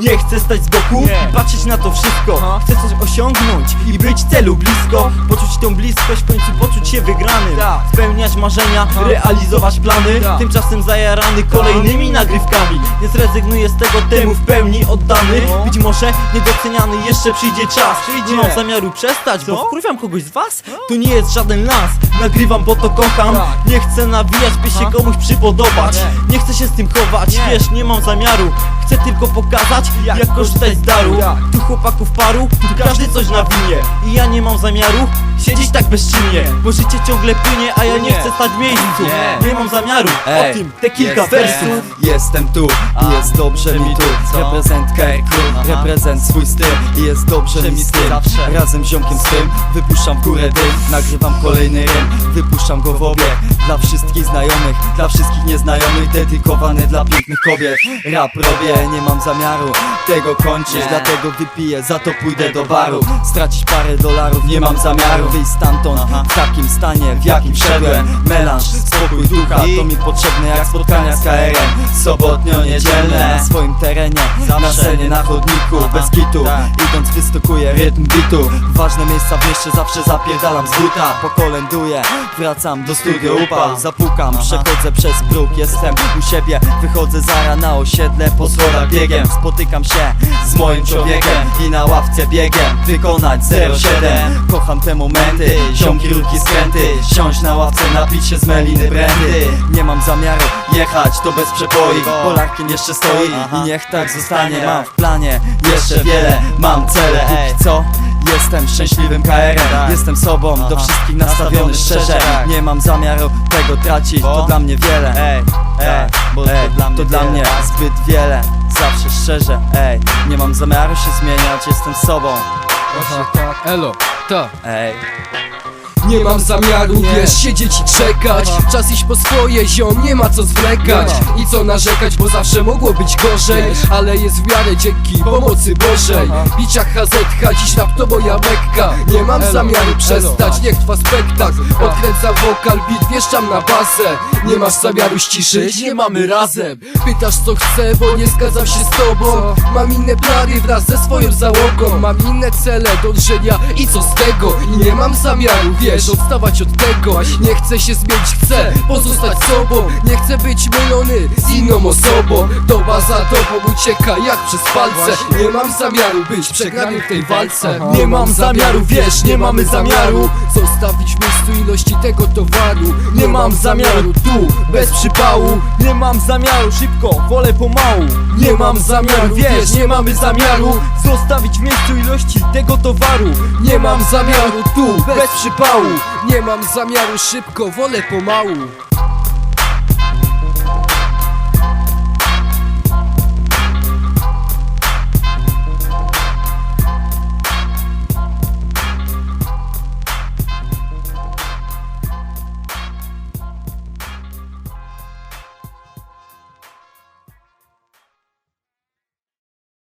Nie chcę stać z boku i patrzeć na to wszystko. Chcę coś osiągnąć i być celu blisko. Poczuć tą bliskość, w końcu poczuć się wygrany Tak. Spełniać marzenia, realizować plany. Tak. Tymczasem zajarany kolejnymi nagrywkami. Nie zrezygnuję z tego temu w pełni oddany. No. Być może niedoceniany jeszcze przyjdzie czas. Nie mam zamiaru przestać, bo wkurwiam kogoś z was? To nie jest żaden las, nagrywam bo to kocham. Tak. Nie chcę nawijać, by się komuś przypodobać Nie. Chcę się z tym chować, wiesz, nie mam zamiaru. Chcę tylko pokazać, jak, Jak korzystać z daru? Tu chłopaków paru, tu każdy coś nawinie I ja nie mam zamiaru siedzieć tak bezczynnie Bo życie ciągle płynie, a ja nie chcę stać w miejscu Nie. Mam zamiaru, o tym te kilka wersów Jestem tu i jest dobrze mi tu? Reprezent Aha. reprezent swój styl I jest dobrze mi z tym. Razem z ziomkiem swym wypuszczam w górę dym Nagrywam kolejny rym, wypuszczam go w obieg Dla wszystkich znajomych, dla wszystkich nieznajomych Dedykowany dla pięknych kobiet Rap robię, nie mam zamiaru tego kończyć Nie. Dlatego wypiję, za to pójdę do baru. Stracić parę dolarów, nie mam zamiaru. Wyjść stamtąd w takim stanie, w jakim wszedłem. Melanż, spokój ducha, to mi potrzebne jak spotkania z KRM Sobotnio-niedzielne na swoim terenie Na scenie, na chodniku, bez kitu. Tak. Idąc wystukuję rytm bitu. Ważne miejsca w mieście zawsze zapierdalam z buta. Pokolęduję, wracam do studio upał Zapukam, przechodzę przez próg, jestem u siebie. Wychodzę zara na osiedle, po schodach biegiem. Spotykam się z moim człowiekiem I na ławce biegiem wykonać 07 Kocham te momenty, ziomki, rurki, skręty. Siąść na ławce, napić się z meliny brandy Nie mam zamiaru jechać, to bez przepoi Polarkiem jeszcze stoi i niech tak zostanie. Mam w planie jeszcze wiele, mam cele. Póki co jestem szczęśliwym KR-em Jestem sobą, do wszystkich nastawiony szczerze. tak. Nie mam zamiaru tego tracić, to dla mnie wiele. Ej, ej, bo to dla mnie zbyt wiele Zawsze szczerze, ej Nie mam zamiaru się zmieniać, jestem sobą. Właśnie tak, elo, tak Ej Nie mam zamiaru, Nie. wiesz, siedzieć i czekać. Czas iść po swoje, ziom, nie ma co zwlekać. I co narzekać, bo zawsze mogło być gorzej. Ale jest w miarę dzięki pomocy Bożej. Aha. Bicia HZ, dziś rap to moja mekka. Nie mam zamiaru przestać, niech trwa spektakl. Tak. Odkręcam wokal, beat, wieszczam na basę. Nie masz zamiaru ściszyć, nie mamy razem. Pytasz co chcę, bo nie zgadzam się z tobą. Mam inne plany wraz ze swoją załogą. Mam inne cele dążenia i co z tego? I nie mam zamiaru, wiesz, odstawać od tego. Nie chcę się zmienić, chcę pozostać sobą. Nie chcę być mylony z inną osobą. Doba za tobą ucieka jak przez palce. Nie mam zamiaru być przegrany w tej walce. Nie mam zamiaru, wiesz, nie mamy zamiaru Zostawić w miejscu ilości tego towaru. Nie mam zamiaru tu, bez przypału. Nie mam zamiaru szybko, wolę pomału. Nie mam zamiaru, wiesz, nie mamy zamiaru Zostawić w miejscu ilości tego towaru. Nie mam zamiaru tu, bez przypału Nie mam zamiaru szybko, wolę pomału